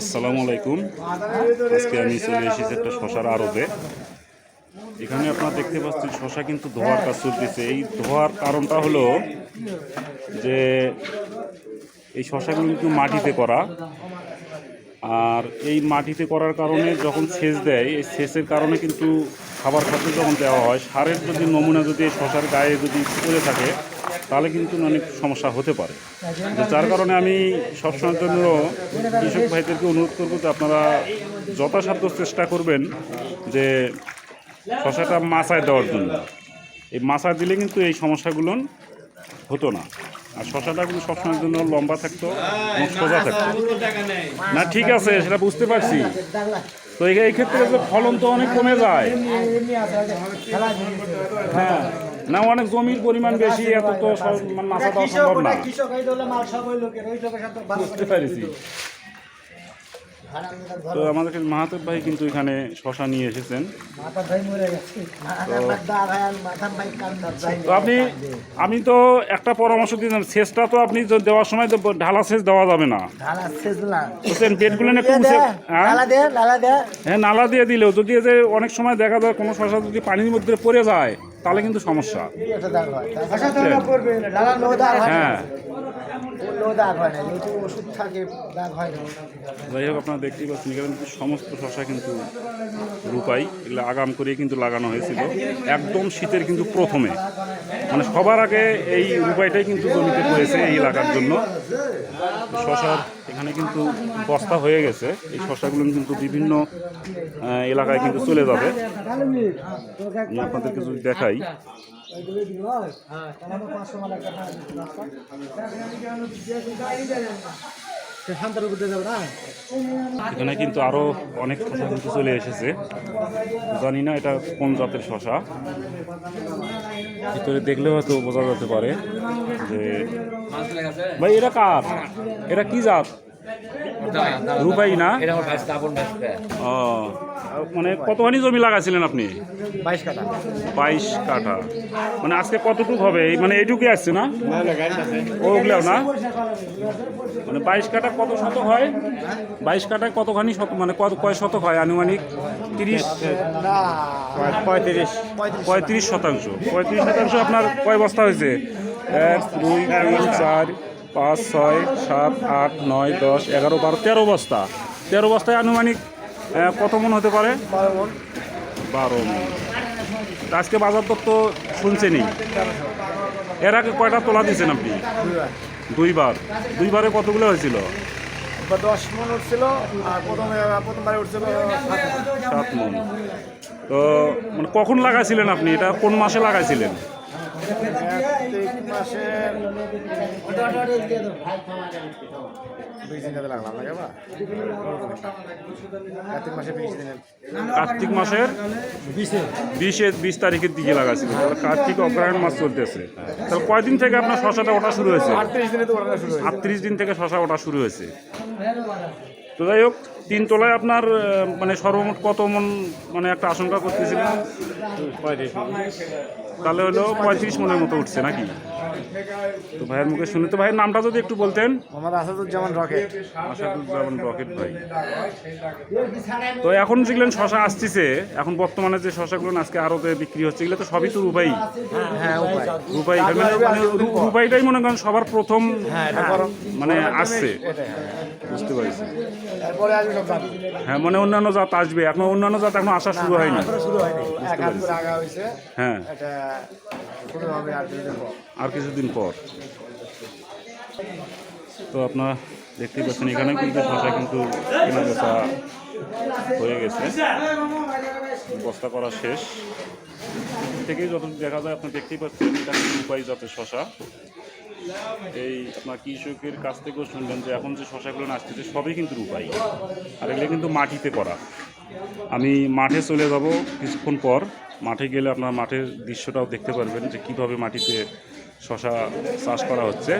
আসসালামু আলাইকুম। আজকে আমি চলে এসেছি একটা শশার আড়তে এখানে আপনারা দেখতে পাচ্ছেন শশা কিন্তু ধোয়ার কাজ চলতেছে। এই ধোয়ার কারণটা হলো যে এই শশাগুলো কিন্তু মাটিতে করা। আর এই মাটিতে করার কারণে যখন সেচ দেয়, এই সেচের কারণে কিন্তু খাবার খাদ্য যখন দেওয়া হয়, সারের যদি নমুনা যদি শশার গায়ে যদি পড়ে থাকে তাহলে কিন্তু অনেক সমস্যা হতে পারে। যার কারণে আমি সবসময়ের জন্য কৃষক ভাইদেরকে অনুরোধ করব যে আপনারা যথাসাধ্য চেষ্টা করবেন যে শশাটা মাচায় দেওয়ার জন্য। এই মাচায় দিলে কিন্তু এই সমস্যাগুলো হতো না। আর শশাটা কিন্তু সবসময়ের জন্য লম্বা থাকতো সোজা থাকতো। না, ঠিক আছে, সেটা বুঝতে পারছি। তো এই ক্ষেত্রে ফলন তো অনেক কমে যায়। হ্যাঁ। না অনেক জমির পরিমাণ বেশি এত তো মানে দেওয়া সম্ভব না। কৃষক এই দলে মাল সব ওই লোকের ওই লোকের সাথে বুঝতে পেরেছি। তো আমাদের মাহাতেব ভাই কিন্তু এখানে শশা নিয়ে এসেছেন। তো আপনি আমি তো একটা পরামর্শ দিলাম সেচটা তো আপনি দেওয়ার সময় তো ঢালা সেচ দেওয়া যাবে না। শেষ বুঝছেন বেডগুলো একটু হ্যাঁ? হ্যাঁ নালা দিয়ে দিলেও যদি যে অনেক সময় দেখা যায় কোনো শশা যদি পানির মধ্যে পড়ে যায় তাহলে কিন্তু সমস্যা। হয়। আচ্ছা হয় যাই হোক আপনারা দেখতেই পাচ্ছেন এখানে সমস্ত শশা কিন্তু রূপাই। এগুলো আগাম করে কিন্তু লাগানো হয়েছিল। একদম শীতের কিন্তু প্রথমে। মানে সবার আগে এই রূপাইটাই কিন্তু জমিতে পড়েছে এই এলাকার জন্য। শশার এখানে কিন্তু বস্তা হয়ে গেছে। এই শশাগুলো কিন্তু বিভিন্ন এলাকায় কিন্তু চলে যাবে। আমি আপনাদেরকে যদি দেখাই। এখানে কিন্তু আরও অনেক শশা কিন্তু চলে এসেছে। জানি না এটা কোন জাতের শশা ভিতরে দেখলে হয়তো বোঝা যেতে পারে যে ভাই এরা কার? এরা কি জাত? রূপাই না? ও মানে কতখানি জমি লাগাইছিলেন আপনি? বাইশ কাটা বাইশ কাঠা। মানে আজকে কতটুকু হবে? এই মানে এইটুকুই আসছে না? ওগুলো না? মানে বাইশ কাঠা কত শতক হয়? বাইশ কাঠায় কতখানি শত মানে কত কয় শতক হয় আনুমানিক? তিরিশ? পঁয়ত্রিশ। পঁয়ত্রিশ শতাংশ। পঁয়ত্রিশ শতাংশ আপনার কয় বস্তা হয়েছে? এক দুই তিন চার পাঁচ ছয় সাত আট নয় দশ এগারো বারো তেরো বস্তা। তেরো বস্তায় আনুমানিক কত মন হতে পারে? বারো মন। আজকে বাজার দর তো শুনছেনই। এর আগে কয়টা তোলা দিয়েছেন আপনি? দুইবার। দুইবারে কতগুলো হয়েছিল? দশ মন উঠছিল আর প্রথমে প্রথমবারে উঠছিল সাত মন। তো মানে কখন লাগাইছিলেন আপনি? এটা কোন মাসে লাগাইছিলেন? মাসের বিশ দিন যাতে লাগলাম লাগে বা কার্তিক মাসে বিশ দিনের কার্তিক মাসের বিশে বিশ তারিখের দিকে লাগাইছিল। তাহলে কার্তিক অগ্রহায়ণ মাস চলতেছে। তাহলে কয়দিন থেকে আপনার শশাটা ওঠা শুরু হয়েছে? আটত্রিশ দিনে তো ওরা শুরু হয়েছে। আটত্রিশ দিন থেকে শশা ওঠা শুরু হয়েছে। তো যাই হোক তিন তলায় আপনার মানে সর্বমোট কত মন মানে একটা আশঙ্কা করতেছিলেন? তাহলে হলো পঁয়ত্রিশ মনের মতো উঠছে নাকি? তো ভাইয়ের মুখে শুনে তো ভাইয়ের নামটা যদি একটু বলতেন। আমার আসাদুজ্জামান রকেট। আসাদুজ্জামান রকেট ভাই। তো এখন যেগুলো শশা আসতেছে এখন বর্তমানে যে শশাগুলো আজকে আরতে বিক্রি হচ্ছে এগুলো তো সবই তো রূপাই হ্যাঁ রূপাই রূপাইটাই মনে করেন সবার প্রথম মানে আসছে। বুঝতে পারছি। হ্যাঁ মানে অন্যান্য জাত আসবে। এখন অন্যান্য জাত এখন আসা শুরু হয়নি। হ্যাঁ। আর কিছুদিন পর। তো আপনারা দেখতেই পাচ্ছেন এখানে কিন্তু শশা কিন্তু কেনা বেচা হয়ে গেছে। বস্তা করা শেষ। থেকেই যত দেখা যায়, আপনি দেখতেই পাচ্ছেন, এটা উপায় জাতের শশা। এই আপনার কৃষকের কাছ থেকেও শুনলেন যে এখন যে শশাগুলো আসতেছে সবই কিন্তু রূপাই। আর এগুলো কিন্তু মাটিতে করা। আমি মাঠে চলে যাব কিছুক্ষণ পর। মাঠে গেলে আপনার মাঠের দৃশ্যটাও দেখতে পারবেন যে কীভাবে মাটিতে শশা চাষ করা হচ্ছে।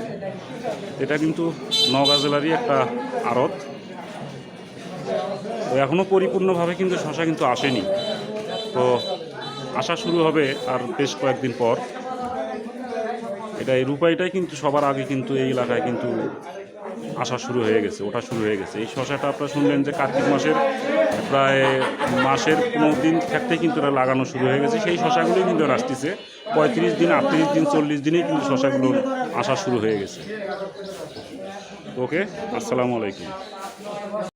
এটা কিন্তু নওগাঁ জেলারই একটা আড়ত। তো এখনও পরিপূর্ণভাবে কিন্তু শশা কিন্তু আসেনি। তো আসা শুরু হবে আর বেশ কয়েকদিন পর। এটা এই রূপাইটাই কিন্তু সবার আগে কিন্তু এই এলাকায় কিন্তু আসা শুরু হয়ে গেছে ওটা শুরু হয়ে গেছে। এই শশাটা আপনারা শুনলেন যে কার্তিক মাসের প্রায় মাসের পনেরো দিন থাকতে কিন্তু এটা লাগানো শুরু হয়ে গেছে। সেই শশাগুলোই কিন্তু আসতেছে। পঁয়ত্রিশ দিন, আটত্রিশ দিন, চল্লিশ দিনেই কিন্তু শশাগুলোর আসা শুরু হয়ে গেছে। ওকে, আসসালামু আলাইকুম।